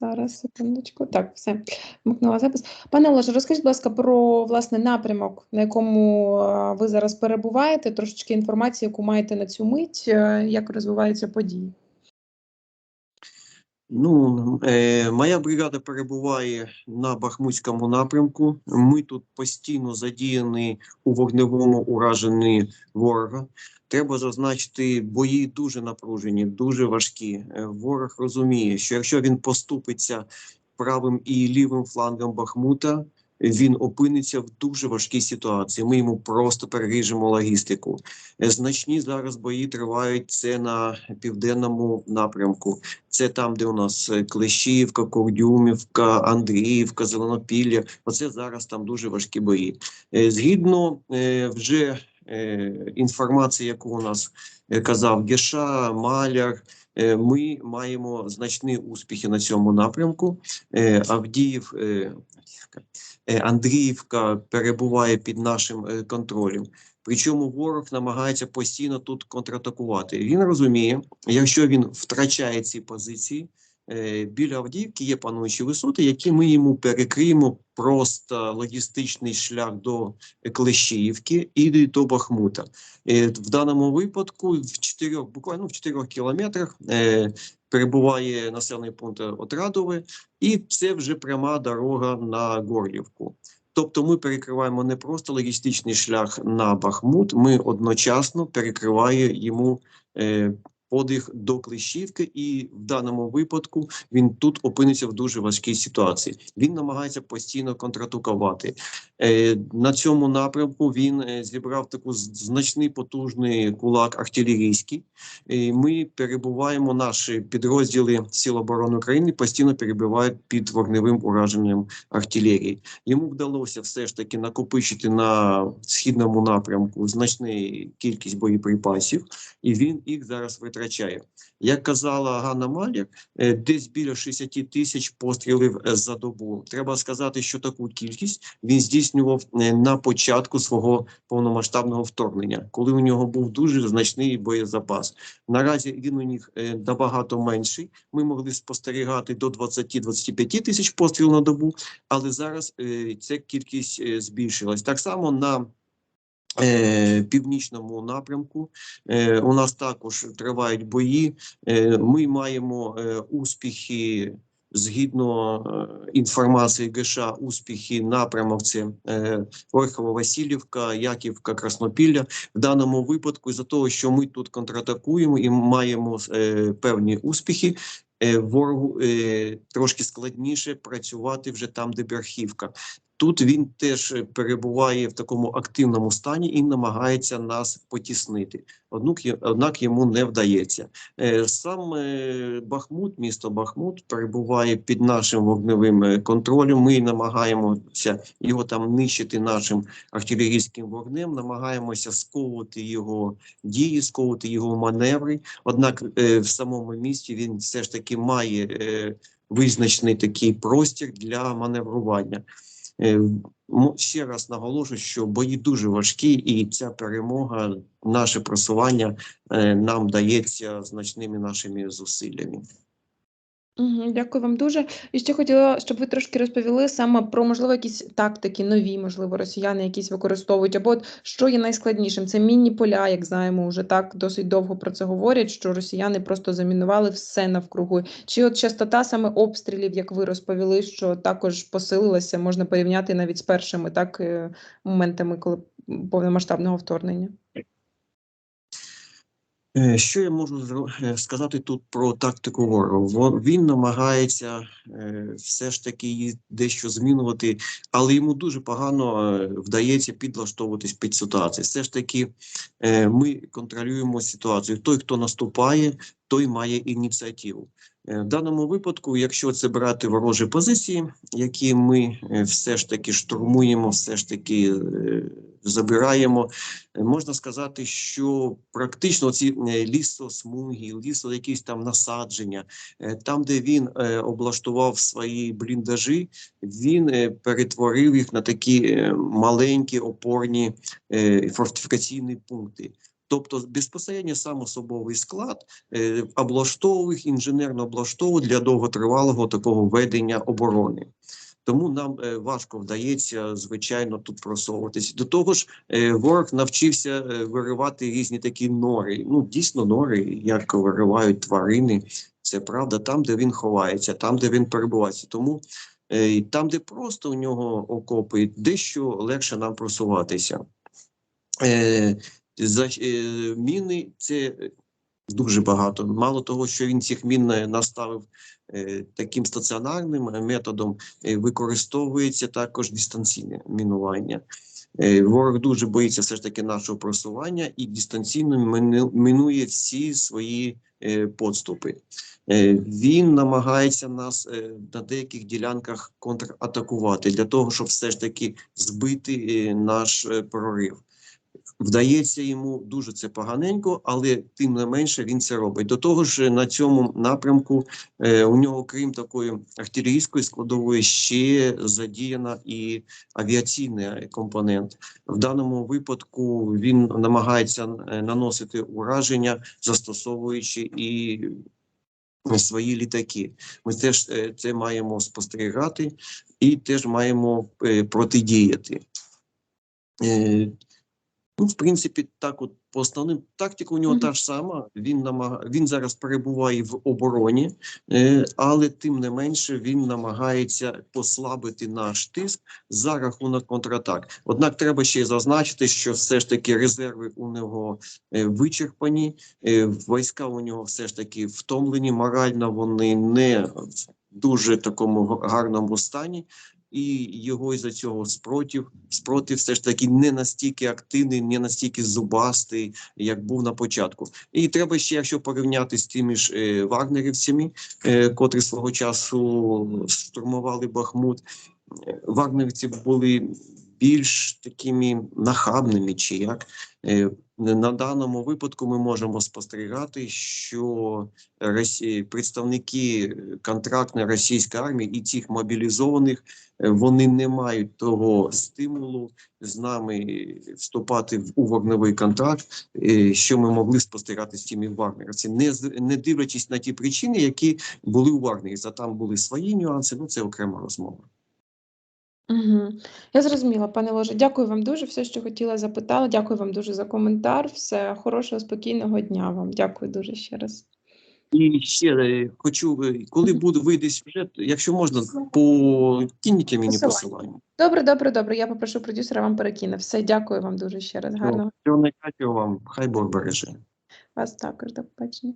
Зараз, секундочку. Так, все, вмикнула запис. Пане Олеже, розкажіть, будь ласка, про власне напрямок, на якому е, ви зараз перебуваєте, трошечки інформації, яку маєте на цю мить, е, як розвиваються події. Ну, е, моя бригада перебуває на Бахмутському напрямку. Ми тут постійно задіяні у вогневому ураженні ворога. Треба зазначити, бої дуже напружені, дуже важкі. Е, Ворог розуміє, що якщо він поступиться правим і лівим флангом Бахмута, він опиниться в дуже важкій ситуації. Ми йому просто переріжемо логістику. Е, Значні зараз бої тривають це на південному напрямку. Це там, де у нас е, Клещівка, Кордюмівка, Андріївка, Зеленопілля. Оце зараз там дуже важкі бої. Е, Згідно вже інформації, яку у нас казав Геша, Маляр. е, Ми маємо значні успіхи на цьому напрямку. Е, Авдіїв, е, е, Андріївка перебуває під нашим е, контролем. Причому ворог намагається постійно тут контратакувати. Він розуміє, якщо він втрачає ці позиції, е, біля Авдіївки є пануючі висоти, які ми йому перекриємо просто логістичний шлях до Клещіївки і до Бахмута. Е, В даному випадку в чотирьох, буквально в чотирьох кілометрах е, перебуває населений пункт Отрадове, і це вже пряма дорога на Горлівку. Тобто ми перекриваємо не просто логістичний шлях на Бахмут, ми одночасно перекриваємо йому е, подих до Клещівки, і в даному випадку він тут опиниться в дуже важкій ситуації. Він намагається постійно контратакувати. Е, на цьому напрямку він е, зібрав таку значний потужний кулак артилерійський. І ми перебуваємо, наші підрозділи Сил оборони України постійно перебувають під вогневим ураженням артилерії. Йому вдалося все ж таки накопичити на східному напрямку значну кількість боєприпасів, і він їх зараз витрачає. Як казала Ганна Маляр, е, десь біля 60 тисяч пострілів е, за добу. Треба сказати, що таку кількість він здійснював е, на початку свого повномасштабного вторгнення, коли у нього був дуже значний боєзапас. Наразі він у них набагато менший. Ми могли спостерігати до 20-25 тисяч пострілів на добу, але зараз ця кількість збільшилась. Так само на північному напрямку е, у нас також тривають бої. Е, ми маємо е, успіхи. Згідно е, інформації ГШ, успіхи напрямок це е, Орхово-Васильівка, Яківка, Краснопілля. В даному випадку, за того, що ми тут контратакуємо і маємо е, певні успіхи, е, ворогу е, трошки складніше працювати вже там, де Берхівка. Тут він теж перебуває в такому активному стані і намагається нас потіснити. Однак, однак йому не вдається. Е, Сам е, Бахмут, місто Бахмут, перебуває під нашим вогневим е, контролем. Ми намагаємося його там нищити нашим артилерійським вогнем, намагаємося сковувати його дії, сковувати його маневри. Однак в самому місті він все ж таки має визначений такий простір для маневрування. Е, Ще раз наголошую, що бої дуже важкі, і ця перемога, наше просування е, нам дається значними нашими зусиллями. Дякую вам дуже. І ще хотіла, щоб ви трошки розповіли саме про, можливо, якісь тактики нові, можливо, росіяни якісь використовують, або от що є найскладнішим. Це мінні поля, як знаємо, вже так досить довго про це говорять, що росіяни просто замінували все навкруги. Чи от частота саме обстрілів, як ви розповіли, що також посилилася, можна порівняти навіть з першими так е, моментами, коли повномасштабного вторгнення? Е, Що я можу е, сказати тут про тактику ворогу? Во- Він намагається е, все ж таки її дещо змінювати, але йому дуже погано вдається підлаштовуватись під ситуацію. Все ж таки ми контролюємо ситуацію. Той, хто наступає, той має ініціативу. Е, В даному випадку, якщо це брати ворожі позиції, які ми е, все ж таки штурмуємо, все ж таки е, забираємо, Можна сказати, що практично ці лісосмуги, лісо якісь там насадження, там, де він облаштував свої бліндажі, він перетворив їх на такі маленькі опорні фортифікаційні пункти. Тобто безпосередньо сам особовий склад е, облаштовував їх, інженерно облаштовував для довготривалого такого ведення оборони. Тому нам е, важко вдається, звичайно, тут просовуватися. До того ж, е, ворог навчився е, виривати різні такі нори. Ну, дійсно, нори, як виривають тварини. Це правда, там, де він ховається, там, де він перебувається. Тому е, там, де просто у нього окопи, дещо легше нам просуватися. Е, за, е, міни це дуже багато. Мало того, що він цих мін е, наставив е, таким стаціонарним методом, використовується також дистанційне мінування. Ворог дуже боїться все ж таки нашого просування і дистанційно мінує всі свої подступи. Він намагається нас на деяких ділянках контратакувати для того, щоб все ж таки збити наш прорив. Вдається йому дуже це поганенько, але тим не менше він це робить. До того ж, на цьому напрямку е, у нього, крім такої артилерійської складової, ще задіяна і авіаційний компонент. В даному випадку він намагається е, наносити ураження, застосовуючи і свої літаки. Ми теж е, це маємо спостерігати і теж маємо е, протидіяти. Ну, в принципі, так от по основним тактика у нього Мгм. та ж сама. Він намага... він зараз перебуває в обороні, е, але тим не менше він намагається послабити наш тиск за рахунок контратак. Однак треба ще й зазначити, що все ж таки резерви у нього е, вичерпані, е, війська у нього все ж таки втомлені, морально вони не в дуже такому гарному стані і його із-за цього спротив, спротив все ж таки не настільки активний, не настільки зубастий, як був на початку. І треба ще, якщо порівняти з тими ж е, вагнерівцями, е, котрі свого часу штурмували Бахмут, е, вагнерівці були більш такими нахабними, чи як. Е, на даному випадку ми можемо спостерігати, що Росі... представники контрактної російської армії і цих мобілізованих е, вони не мають того стимулу з нами вступати в у вогневий контракт, е, що ми могли спостерігати з тими вагнерівцями, не не дивлячись на ті причини, які були у вагнерівця. Там були свої нюанси. Ну це окрема розмова. Угу. Я зрозуміла, пане Ложе. Дякую вам дуже. Все, що хотіла, запитала. Дякую вам дуже за коментар. Все хорошого, спокійного дня вам. Дякую дуже ще раз. І ще е, хочу, е, коли буде вийде сюжет, якщо можна, по киньте мені Посилання. посилання. Добре, добре, добре. Я попрошу продюсера вам перекине. Все, дякую вам дуже ще раз. Гарного Всього найкращого вам, хай Бог береже. вас також. До побачення.